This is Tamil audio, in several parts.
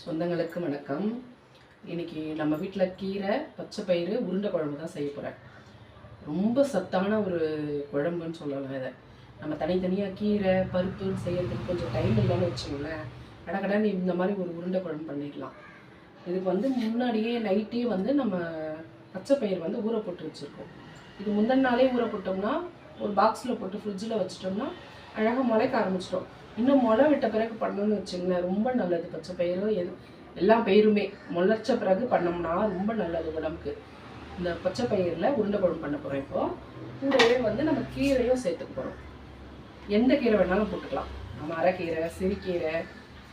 சொந்தங்களுக்கு வணக்கம். இன்றைக்கி நம்ம வீட்டில் கீரை பச்சை பயிறு உருண்டை குழம்பு தான் செய்ய போகிறேன் ரொம்ப சத்தான ஒரு குழம்புன்னு சொல்லலாம் இதை. நம்ம தனித்தனியாக கீரை பருப்பு செய்யறதுக்கு கொஞ்சம் டைம் இல்லைன்னு வச்சுக்கோங்களேன். கடகடன்னு இந்த மாதிரி ஒரு உருண்டை குழம்பு பண்ணிடலாம் இதுக்கு வந்து முன்னாடியே நைட்டே வந்து நம்ம பச்சை பயிர் வந்து ஊற போட்டு வச்சுருக்கோம். இது முந்தின நாளே ஊற போட்டோம்னா ஒரு பாக்ஸில் போட்டு ஃப்ரிட்ஜில் வச்சிட்டோம்னா அழகாக முளைக்க ஆரம்பிச்சிட்டோம் இன்னும் முளை விட்ட பிறகு பண்ணணும்னு வச்சுங்களேன் ரொம்ப நல்லது. பச்சை பயிரும் எது எல்லா பயிருமே. முளைச்ச பிறகு பண்ணோம்னா ரொம்ப நல்லது உடம்புக்கு. இந்த பச்சை பயிரில் உருண்டை குழம்பு பண்ண போகிறோம் இப்போது கூடவே வந்து நம்ம கீரையும் சேர்த்துக்க போகிறோம் எந்த கீரை வேணாலும் போட்டுக்கலாம். நம்ம அரைக்கீரை சிறுகீரை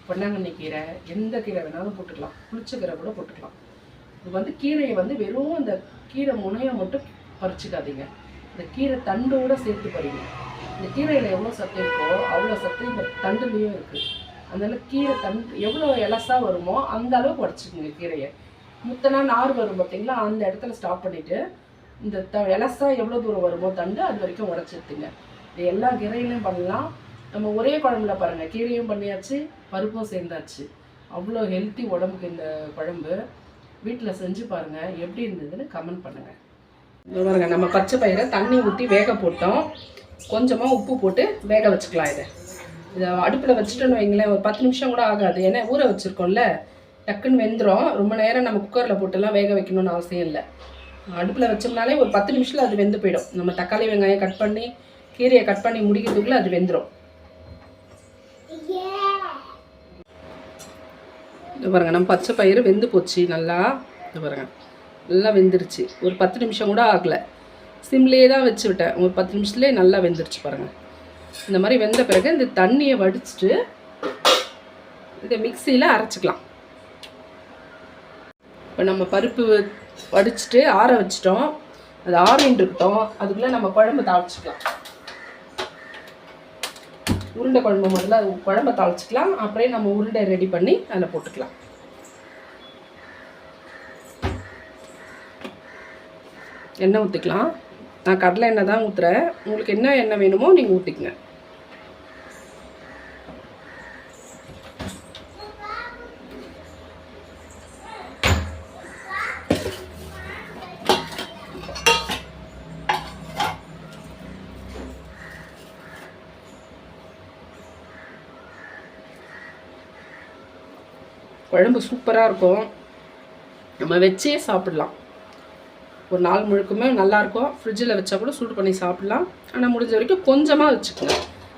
பொன்னாங்கண்ணி கீரை எந்த கீரை வேணாலும் போட்டுக்கலாம். புளிச்ச கீரை கூட போட்டுக்கலாம். இது வந்து கீரையை வந்து வெறும் அந்த கீரை முனையை மட்டும் பறிச்சுக்காதீங்க. இந்த கீரை தண்டோட சேர்த்து பறிங்க. இந்த கீரையில் எவ்வளோ சத்து இருக்கோ அவ்வளோ சத்து இந்த தண்டுலேயும் இருக்குது அதனால் கீரை தண்டு எவ்வளோ இலசா வருமோ அந்த அளவுக்கு உடச்சிக்கோங்க கீரையை. முத்தனா நார் வரும் பார்த்தீங்களா அந்த இடத்துல ஸ்டாப் பண்ணிவிட்டு இந்த த இலசா எவ்வளோ தூரம் வருமோ தண்டு அது வரைக்கும் உடச்சிடுத்துங்க இது எல்லா கீரையிலையும் பண்ணலாம். நம்ம ஒரே குழம்புல பாருங்கள் கீரையும் பண்ணியாச்சு பருப்பும் சேர்ந்தாச்சு. அவ்வளோ ஹெல்த்தி உடம்புக்கு இந்த குழம்பு. வீட்டில் செஞ்சு பாருங்கள் எப்படி இருந்ததுன்னு கமெண்ட் பண்ணுங்கள் பாருங்கள் நம்ம பச்சை பயிரை தண்ணி ஊற்றி வேக போட்டோம். கொஞ்சமாக உப்பு போட்டு வேக வச்சுக்கலாம் இதை. இதை அடுப்பில் வச்சுட்டோன்னு வைங்களேன் ஒரு பத்து நிமிஷம் கூட ஆகாது. ஏன்னா ஊற வச்சுருக்கோம்ல டக்குன்னு வெந்துடும் ரொம்ப நேரம் நம்ம குக்கரில் போட்டுலாம் வேக வைக்கணும்னு அவசியம் இல்லை. அடுப்பில் வச்சோம்னாலே ஒரு பத்து நிமிஷத்தில் அது வெந்து போயிடும். நம்ம தக்காளி வெங்காயம் கட் பண்ணி கீரையை கட் பண்ணி முடிக்கிறதுக்குள்ளே அது வெந்துடும் இது பாருங்க நம்ம பச்சை பயிறு வெந்து போச்சு. நல்லா இது பாருங்க நல்லா வெந்துருச்சு. ஒரு பத்து நிமிஷம் கூட ஆகலை. சிம்லேயே தான் வச்சு விட்டேன். ஒரு பத்து நிமிஷத்துலேயே நல்லா வெந்துருச்சு பாருங்கள் இந்த மாதிரி வெந்த பிறகு இந்த தண்ணியை வடிச்சிட்டு இதை மிக்சியில் அரைச்சிக்கலாம். இப்போ நம்ம பருப்பு வடிச்சிட்டு ஆற வச்சிட்டோம். அது ஆறின்னு இருக்கட்டும். அதுக்குள்ளே நம்ம குழம்பு தாளிச்சிக்கலாம். உருண்டை குழம்பு முதல்ல அது குழம்பை தாளிச்சிக்கலாம். அப்படியே நம்ம உருண்டை ரெடி பண்ணி அதில் போட்டுக்கலாம். எண்ணெய் ஊற்றிக்கலாம் நான் கடலை எண்ணெய் தான் ஊற்றுறேன் உங்களுக்கு என்ன எண்ணெய் வேணுமோ நீங்கள் ஊற்றிக்கங்க குழம்பு சூப்பராக இருக்கும். நம்ம வச்சே சாப்பிடலாம். ஒரு நாள் முழுக்குமே நல்லாயிருக்கும் ஃப்ரிட்ஜில் வச்சா கூட சூடு பண்ணி சாப்பிட்லாம். ஆனால் முடிஞ்ச வரைக்கும் கொஞ்சமாக வச்சுக்கோங்க.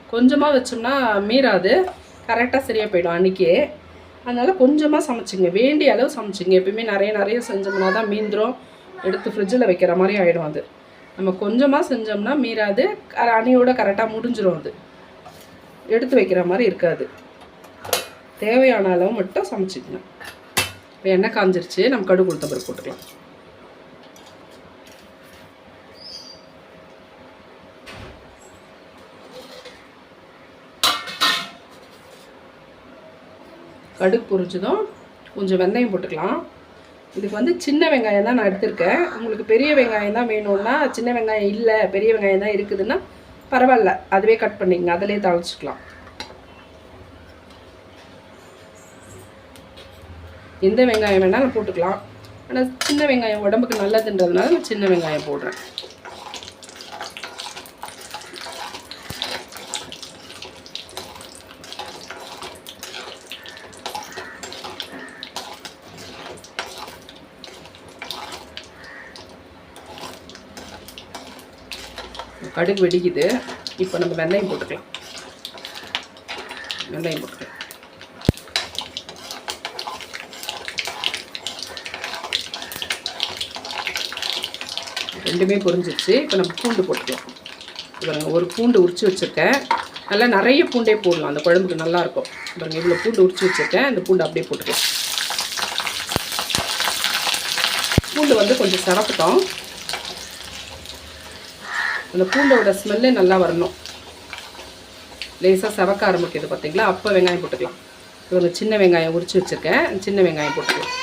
கொஞ்சமாக வச்சோம்னா மீறாது. கரெக்டாக சரியாக போயிடும் அன்றைக்கே அதனால் கொஞ்சமாக சமைச்சிங்க. வேண்டிய அளவு சமைச்சிங்க. எப்பயுமே நிறைய நிறைய செஞ்சோம்னா தான் மீந்துடும் எடுத்து ஃப்ரிட்ஜில் வைக்கிற மாதிரி ஆகிடும் அது. நம்ம கொஞ்சமாக செஞ்சோம்னா மீறாது. க- அணியோட கரெக்டாக முடிஞ்சிடும் அது. எடுத்து வைக்கிற மாதிரி இருக்காது. தேவையான அளவு மட்டும் சமைச்சிக்கணும். இப்போ எண்ணெய் காஞ்சிருச்சு. நம்ம கடுகு கொடுத்த பிறகு போட்டுக்கலாம். கடுகு பொறிச்சதும் கொஞ்சம் வெந்தயம் போட்டுக்கலாம். இதுக்கு வந்து சின்ன வெங்காயம் தான் நான் எடுத்திருக்கேன். உங்களுக்கு பெரிய வெங்காயம் தான் வேணும்னா சின்ன வெங்காயம் இல்லை பெரிய வெங்காயம் தான் இருக்குதுன்னா பரவாயில்ல. அதுவே கட் பண்ணிக்கங்க. அதிலே தாளிச்சிக்கலாம். எந்த வெங்காயம் வேணாலும் போட்டுக்கலாம். ஆனால் சின்ன வெங்காயம் உடம்புக்கு நல்லதுன்றதுனால நான் சின்ன வெங்காயம் போடுறேன். கடுகு வெடிக்குது. இப்போ நம்ம வெந்தயம் போட்டுக்கலாம். வெந்தயம் போட்டுக்கலாம். ரெண்டுமே பொரிஞ்சிருச்சு. இப்போ நம்ம பூண்டு போட்டுக்கலாம். இப்போ ஒரு பூண்டு உரிச்சு வச்சுருக்கேன். நல்லா நிறைய பூண்டே போடலாம். அந்த குழம்புக்கு நல்லாயிருக்கும். இப்போ இவ்வளோ பூண்டு உரிச்சு வச்சுருக்கேன். அந்த பூண்டு அப்படியே போட்டுக்கலாம். பூண்டு வந்து கொஞ்சம் சிறப்புட்டோம் அந்த பூண்டோட ஸ்மெல்லே நல்லா வரணும். லேசாக செவக்க ஆரம்பிக்குது பார்த்தீங்களா அப்போ வெங்காயம் போட்டுக்கலாம். இவங்க சின்ன வெங்காயம் உரிச்சு வச்சுருக்கேன். சின்ன வெங்காயம் போட்டுக்கலாம்.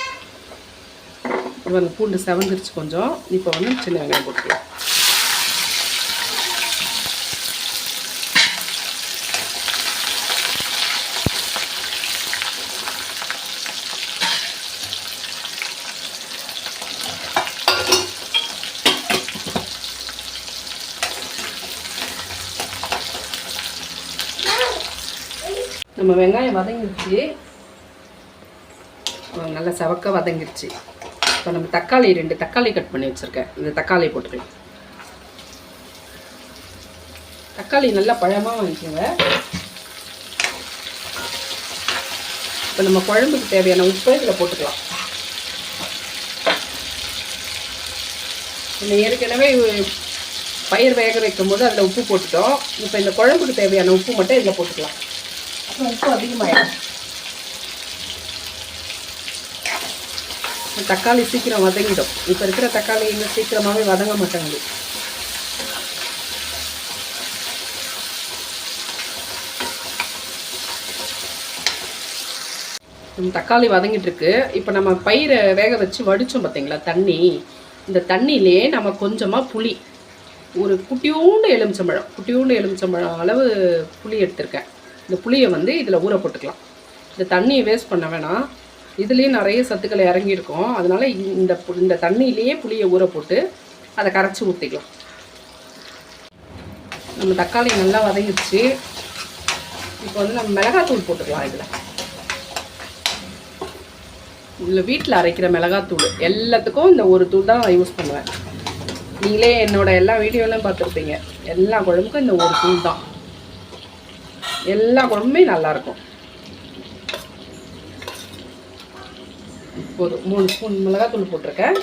இவங்க பூண்டு செவந்துருச்சு கொஞ்சம். இப்போ வந்து சின்ன வெங்காயம் போட்டுக்கலாம். நம்ம வெங்காயம் வதங்கிடுச்சு. நல்லா செவக்க வதங்கிடுச்சு. இப்போ நம்ம தக்காளி ரெண்டு தக்காளி கட் பண்ணி வச்சுருக்கேன். இந்த தக்காளி போட்டுக்கலாம் தக்காளி நல்லா பழமாக வாங்கிக்கோங்க இப்போ நம்ம குழம்புக்கு தேவையான உப்பை இதில் போட்டுக்கலாம். நம்ம ஏற்கனவே பயிர் வேக வைக்கும் போது அதில் உப்பு போட்டுட்டோம். இப்போ இந்த குழம்புக்கு தேவையான உப்பு மட்டும் இதில் போட்டுக்கலாம். உப்பு அதிகமாகிடும் தக்காளி சீக்கிரம் வதங்கிடும். இப்போ இருக்கிற தக்காளி இன்னும் சீக்கிரமாகவே வதங்க மாட்டேங்குது தக்காளி வதங்கிட்டு இருக்கு. இப்போ நம்ம பயிரை வேக வச்சு வடித்தோம் பார்த்தீங்களா தண்ணி. இந்த தண்ணியிலே நம்ம கொஞ்சமாக புளி. ஒரு குட்டியூண்டு எலுமிச்சம்பழம். குட்டியூண்டு எலுமிச்சம்பழம் அளவு புளி எடுத்திருக்கேன். இந்த புளியை வந்து இதில் ஊற போட்டுக்கலாம். இந்த தண்ணியை வேஸ்ட் பண்ண வேணாம். இதுலேயும் நிறைய சத்துக்கள் இறங்கியிருக்கும். அதனால் இந்த பு- இந்த தண்ணியிலேயே புளியை ஊற போட்டு அதை கரைச்சி ஊற்றிக்கலாம் நம்ம தக்காளி நல்லா வதங்கிடுச்சு இப்போ வந்து நம்ம மிளகாத்தூள் போட்டுக்கலாம் இதில். இதில் வீட்டில் அரைக்கிற மிளகாத்தூள் எல்லாத்துக்கும் இந்த ஒரு தூள் தான் நான் யூஸ் பண்ணுவேன். நீங்களே என்னோடய எல்லா வீடியோலையும் பார்த்துருப்பீங்க. எல்லா குழம்புக்கும் இந்த ஒரு தூள் தான். எல்லா குழம்புமே நல்லாயிருக்கும். போதும். மூணு ஸ்பூன் மிளகாத்தூள் போட்டிருக்கேன்.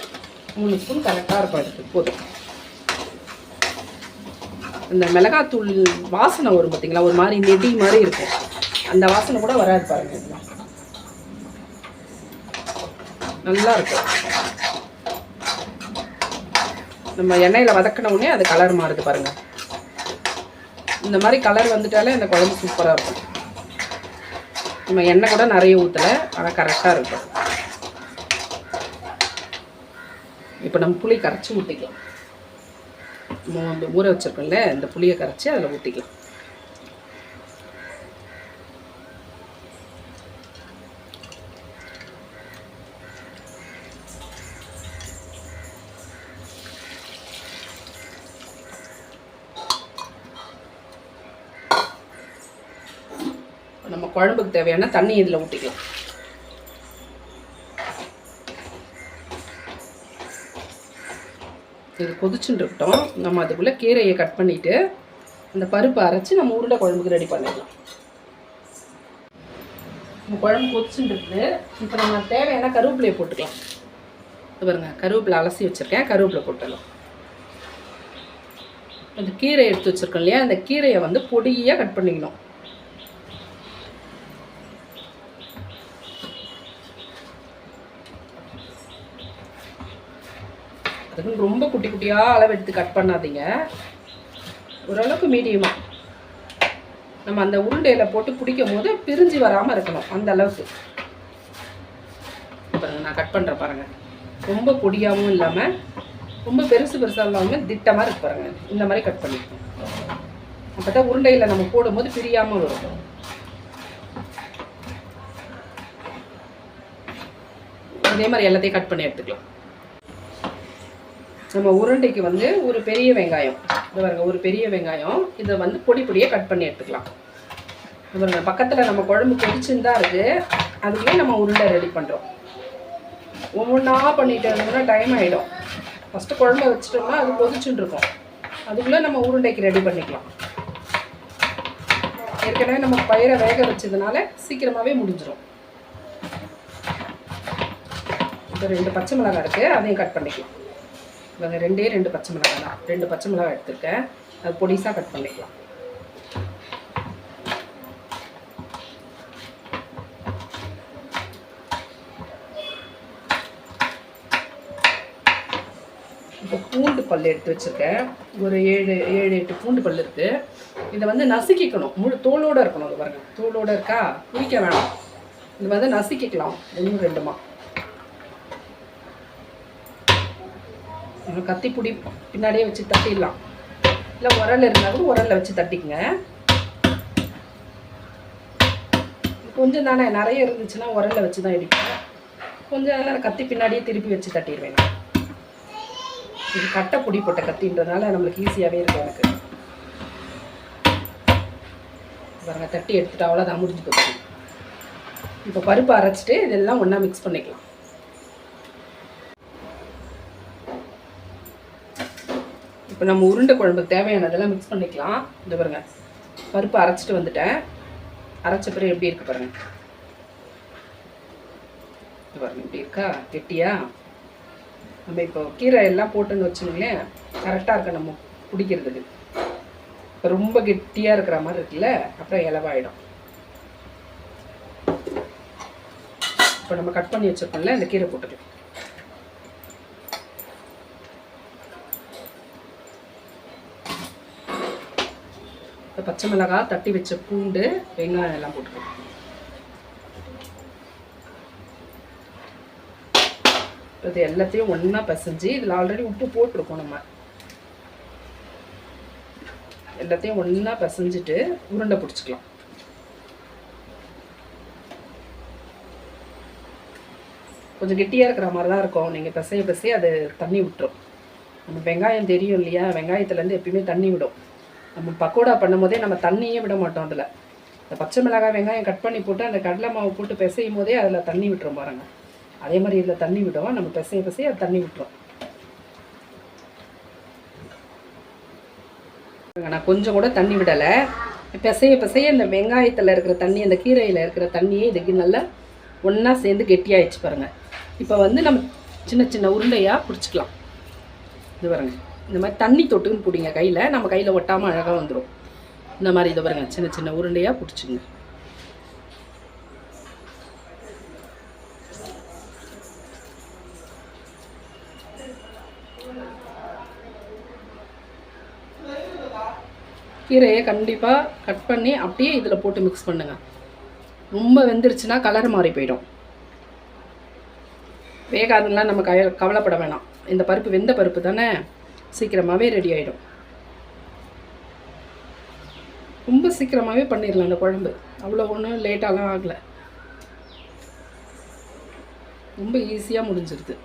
மூணு ஸ்பூன் கரெக்டாக இருக்கும் அதுக்கு. போதும். இந்த மிளகாத்தூள் வாசனை வரும் பார்த்தீங்களா? ஒரு மாதிரி நெடி மாதிரி இருக்கும். அந்த வாசனை கூட வராது பாருங்க. நல்லா இருக்கும் நம்ம எண்ணெயில் வதக்கின உடனே அது கலர் மாறுது பாருங்க. இந்த மாதிரி கலர் வந்துட்டாலே அந்த குழம்பு சூப்பராக இருக்கும். நம்ம எண்ணெய் கூட நிறைய ஊற்றலை ஆனால் கரெக்டாக இருக்கும். இப்போ நம்ம புளி கரைச்சி ஊற்றிக்கலாம் நம்ம வந்து ஊற வச்சுருக்கோம்ல இந்த புளியை கரைச்சி அதில் ஊற்றிக்கலாம் தேவையான தண்ணி இதில் ஊற்றிக்கலாம் இது கொதிச்சுட்டு இருக்கட்டும். நம்ம அதுக்குள்ளே கீரையை கட் பண்ணிவிட்டு அந்த பருப்பை அரைச்சி நம்ம உருளை குழம்புக்கு ரெடி பண்ணிடலாம். நம்ம குழம்பு கொதிச்சுட்டு இருக்குது. இப்போ நம்ம தேவையான கருவேப்பிலையை போட்டுக்கலாம். இது பாருங்க கருவேப்பிலை அலசி வச்சுருக்கேன். கருவேப்பிலை போட்டுடலாம் அந்த கீரை எடுத்து வச்சுருக்கோம் இல்லையா? அந்த கீரையை வந்து பொடியாக கட் பண்ணிக்கணும். அதுக்குன்னு ரொம்ப குட்டி குட்டியாக அளவு எடுத்து கட் பண்ணாதீங்க. ஓரளவுக்கு மீடியமாக நம்ம அந்த உருண்டையில் போட்டு பிடிக்கும் போது பிரிஞ்சு வராமல் இருக்கணும் அந்த அளவுக்கு. பாருங்க நான் கட் பண்ணுறேன் பாருங்கள் ரொம்ப பொடியாகவும் இல்லாமல் ரொம்ப பெருசு பெருசாக இல்லாமல் திட்டமாக இருக்கு பாருங்க. இந்த மாதிரி கட் பண்ணிக்கணும் அப்போ தான் உருண்டையில் நம்ம போடும்போது பிரியாமல் வரும். அதே மாதிரி எல்லாத்தையும் கட் பண்ணி எடுத்துக்கலாம். நம்ம உருண்டைக்கு வந்து ஒரு பெரிய வெங்காயம். இது பாருங்கள் ஒரு பெரிய வெங்காயம். இதை வந்து பொடி பொடியாக கட் பண்ணி எடுத்துக்கலாம். இது பக்கத்தில் நம்ம குழம்பு கொதிச்சுன்னு தான் இருக்குது அதுக்குள்ளே நம்ம உருண்டை ரெடி பண்ணுறோம் ஒவ்வொன்றா பண்ணிட்டு இருந்தோம்னா டைம் ஆகிடும் ஃபஸ்ட்டு குழம்ப வச்சுட்டோம்னா அது கொதிச்சுட்டு இருக்கும். அதுக்குள்ளே நம்ம உருண்டைக்கு ரெடி பண்ணிக்கலாம். ஏற்கனவே நம்ம பயிரை வேக வச்சதுனால சீக்கிரமாகவே முடிஞ்சிடும் இப்போ ரெண்டு பச்சை மிளகாய் இருக்குது அதையும் கட் பண்ணிக்கலாம். இவங்க ரெண்டே ரெண்டு பச்சை மிளகாய் தான். ரெண்டு பச்சை மிளகாய் எடுத்துருக்கேன். அது பொடிசாக கட் பண்ணிக்கலாம். இப்போ பூண்டு பல் எடுத்து வச்சுருக்கேன். ஒரு ஏழு ஏழு எட்டு பூண்டு பல் இருக்குது இதை வந்து நசுக்கிக்கணும். முழு தோலோடு இருக்கணும் அது பாருங்கள் தோலோடு இருக்கா? குடிக்க வேணாம். இது வந்து நசுக்கிக்கலாம். ஒன்று ரெண்டுமா. நம்ம கத்தி பிடி பின்னாடியே வச்சு தட்டிடலாம். இல்லை உரல் இருந்தாலும் உரலில் வச்சு தட்டிக்கங்க. கொஞ்சம் தானே நிறைய இருந்துச்சுன்னா உரலில் வச்சு தான் இடிப்பேன் கொஞ்சம் நேரம் கத்தி பின்னாடியே திருப்பி வச்சு தட்டிடுவேன் இது கட்டை பொடி போட்ட கத்தின்றதுனால நம்மளுக்கு ஈஸியாகவே இருக்கும் எனக்கு. பாருங்க தட்டி எடுத்துட்டு அவ்வளோதான் முடிஞ்சு போச்சு. இப்போ பருப்பு அரைச்சிட்டு இதெல்லாம் ஒன்றா மிக்ஸ் பண்ணிக்கலாம். இப்போ நம்ம உருண்டை குழம்புக்கு தேவையானதெல்லாம் மிக்ஸ் பண்ணிக்கலாம். இந்த பாருங்க. பருப்பு அரைச்சிட்டு வந்துட்டேன். அரைச்ச பிறகு எப்படி இருக்கு பாருங்க. இது பாருங்க இப்படி இருக்கா? கெட்டியா? நம்ம இப்போ கீரை எல்லாம் போட்டுன்னு வச்சுங்களேன் கரெக்டாக இருக்க நம்ம பிடிக்கிறதுக்கு. இப்போ ரொம்ப கெட்டியாக இருக்கிற மாதிரி இருக்குல்ல? அப்புறம் இலவாயிடும் இப்போ நம்ம கட் பண்ணி வச்சிருக்கோம்ல இந்த கீரை போட்டுக்கலாம். இப்போ பச்சை மிளகாய் தட்டி வச்ச பூண்டு வெங்காயம் எல்லாம் போட்டுக்கலாம் இது எல்லாத்தையும் ஒன்றா பசைஞ்சு இதில் ஆல்ரெடி உப்பு போட்டிருக்கோம் நம்ம. எல்லாத்தையும் ஒன்றா பசைஞ்சிட்டு உருண்டை பிடிச்சிக்கலாம். கொஞ்சம் கெட்டியாக இருக்கிற மாதிரி தான் இருக்கும். நீங்கள் பிசைய பிசைய அது தண்ணி விட்டுரும். நம்ம வெங்காயம் தெரியும் இல்லையா? வெங்காயத்துலேருந்து எப்பயுமே தண்ணி விடும். நம்ம பக்கோடா பண்ணும் போதே நம்ம தண்ணியே விட மாட்டோம் அதில். இந்த பச்சை மிளகாய் வெங்காயம் கட் பண்ணி போட்டு அந்த கடலை மாவு போட்டு பிசையும் போதே அதில் தண்ணி விட்டுரும் பாருங்கள் அதே மாதிரி இதில் தண்ணி விடுவோம். நம்ம பிசைய பிசைய அது தண்ணி விட்டுரும். நான் கொஞ்சம் கூட தண்ணி விடலை. பிசைய பிசைய இந்த வெங்காயத்தில் இருக்கிற தண்ணி அந்த கீரையில் இருக்கிற தண்ணியே இதுக்கு நல்லா ஒன்றா சேர்ந்து கெட்டியாகிடுச்சு பாருங்கள் இப்போ வந்து நம்ம சின்ன சின்ன உருண்டையாக பிடிச்சிக்கலாம். இது பாருங்கள் இந்த மாதிரி தண்ணி தொட்டுன்னு பிடிங்க கையில். நம்ம கையில் ஒட்டாமல் அழகாக வந்துடும் இந்த மாதிரி இதை பாருங்க சின்ன சின்ன உருண்டையாக பிடிச்சிங்க. கீரையை கண்டிப்பாக கட் பண்ணி அப்படியே இதில் போட்டு மிக்ஸ் பண்ணுங்கள் ரொம்ப வெந்துருச்சுன்னா கலர் மாறி போயிடும். வேகாதுலாம் நம்ம கய கவலைப்பட வேணாம். இந்த பருப்பு வெந்த பருப்பு தானே? சீக்கிரமாகவே ரெடி ஆகிடும் ரொம்ப சீக்கிரமாகவே பண்ணிடலாம் இந்த குழம்பு. அவ்வளோ ஒன்றும் லேட்டாலாம் ஆகலை. ரொம்ப ஈஸியாக முடிஞ்சிருது.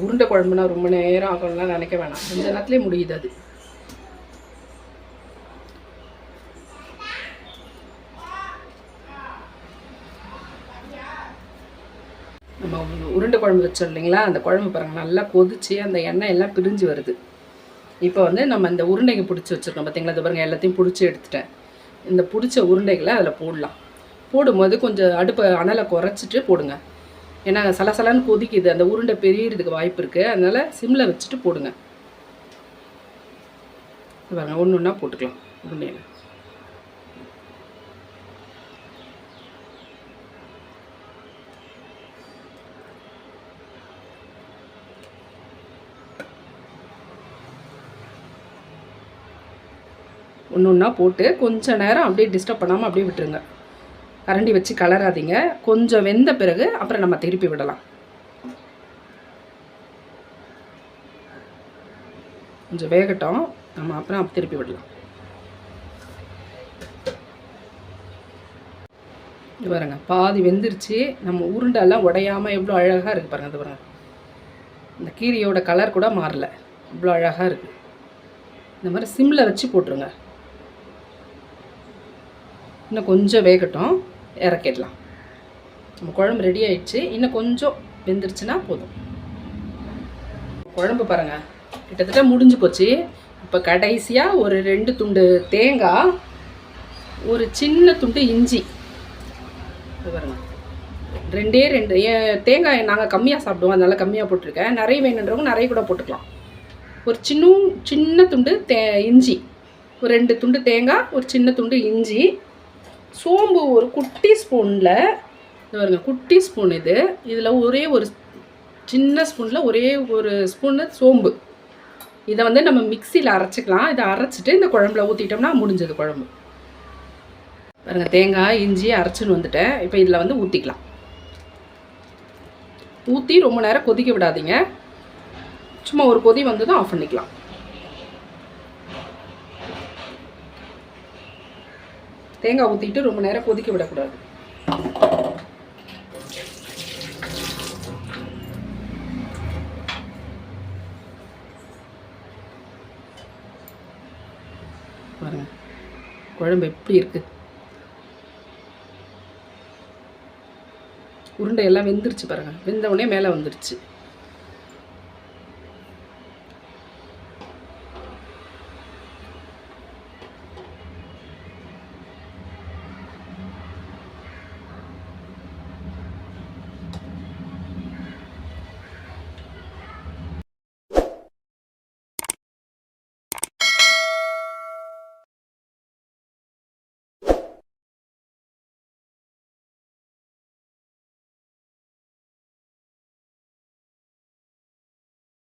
உருண்டை குழம்புனா ரொம்ப நேரம் ஆகணும்லாம் நினைக்க வேணாம். கொஞ்ச நேரத்துலேயே முடியுது அது. நம்ம உ- உருண்டை குழம்பு வச்சோம் இல்லைங்களா? அந்த குழம்பு பாருங்கள் நல்லா கொதிச்சு அந்த எண்ணெய் எல்லாம் பிரிஞ்சு வருது. இப்போ வந்து நம்ம இந்த உருண்டைங்க பிடிச்சி வச்சுருக்கோம் பார்த்தீங்களா இது பாருங்கள் எல்லாத்தையும் பிடிச்சி எடுத்துட்டேன். இந்த பிடிச்ச உருண்டைகளை அதில் போடலாம். போடும்போது கொஞ்சம் அடுப்பை அனலை குறைச்சிட்டு போடுங்க. ஏன்னா சலசலன்னு கொதிக்குது. அந்த உருண்டை பெரியறதுக்கு வாய்ப்பு இருக்குது அதனால் சிம்மில் வச்சுட்டு போடுங்க. பாருங்கள் ஒன்று ஒன்றா போட்டுக்கலாம். உருண்டையில் ஒன்று ஒன்றா போட்டு கொஞ்ச நேரம் அப்படியே டிஸ்டர்ப் பண்ணாமல் அப்படியே விட்டுருங்க. கரண்டி வச்சு கலராதீங்க. கொஞ்சம் வெந்த பிறகு அப்புறம் நம்ம திருப்பி விடலாம். கொஞ்சம் வேகட்டும். நம்ம அப்புறம் திருப்பி விடலாம். இது பாருங்க பாதி வெந்துருச்சு. நம்ம உருண்டெல்லாம் உடையாமல் எவ்வளோ அழகாக இருக்குது பாருங்கள் இது பாருங்கள் இந்த கீரையோட கலர் கூட மாறல. இவ்வளோ அழகாக இருக்குது இந்த மாதிரி சிம்மில் வச்சு போட்டுருங்க. இன்னும் கொஞ்சம் வேகட்டும் இறக்கிடலாம். நம்ம குழம்பு ரெடி ஆயிடுச்சு. இன்னும் கொஞ்சம் வெந்துருச்சுன்னா போதும். குழம்பு பாருங்க. கிட்டத்தட்ட முடிஞ்சு போச்சு. இப்போ கடைசியாக ஒரு ரெண்டு துண்டு தேங்காய் ஒரு சின்ன துண்டு இஞ்சி. பாருங்க. ரெண்டே ரெண்டு ஏ- தேங்காய் நாங்கள் கம்மியாக சாப்பிடுவோம். அதனால கம்மியாக போட்டிருக்கேன். நிறைய வேணுன்றவங்க நிறைய கூட போட்டுக்கலாம். ஒரு சின்ன சின்ன துண்டு தே இஞ்சி. ஒரு ரெண்டு துண்டு தேங்காய் ஒரு சின்ன துண்டு இஞ்சி. சோம்பு ஒரு குட்டி ஸ்பூனில் இது பாருங்க குட்டி ஸ்பூன் இது. இதில் ஒரே ஒரு சின்ன ஸ்பூனில் ஒரே ஒரு ஸ்பூனு சோம்பு. இதை வந்து நம்ம மிக்சியில் அரைச்சிக்கலாம். இதை அரைச்சிட்டு இந்த குழம்புல ஊற்றிட்டோம்னா முடிஞ்சது குழம்பு. பாருங்க தேங்காய் இஞ்சி அரைச்சின்னு வந்துட்டேன். இப்போ இதில் வந்து ஊற்றிக்கலாம் ஊற்றி ரொம்ப நேரம் கொதிக்க விடாதீங்க. சும்மா ஒரு கொதி வந்ததும் ஆஃப் பண்ணிக்கலாம். தேங்காய் ஊற்றிட்டு ரொம்ப நேரம் கொதிக்க விடக்கூடாது. பாருங்க குழம்பு எப்படி இருக்குது உருண்டை எல்லாம் வெந்துருச்சு பாருங்கள் வெந்த உடனே மேலே வந்துருச்சு.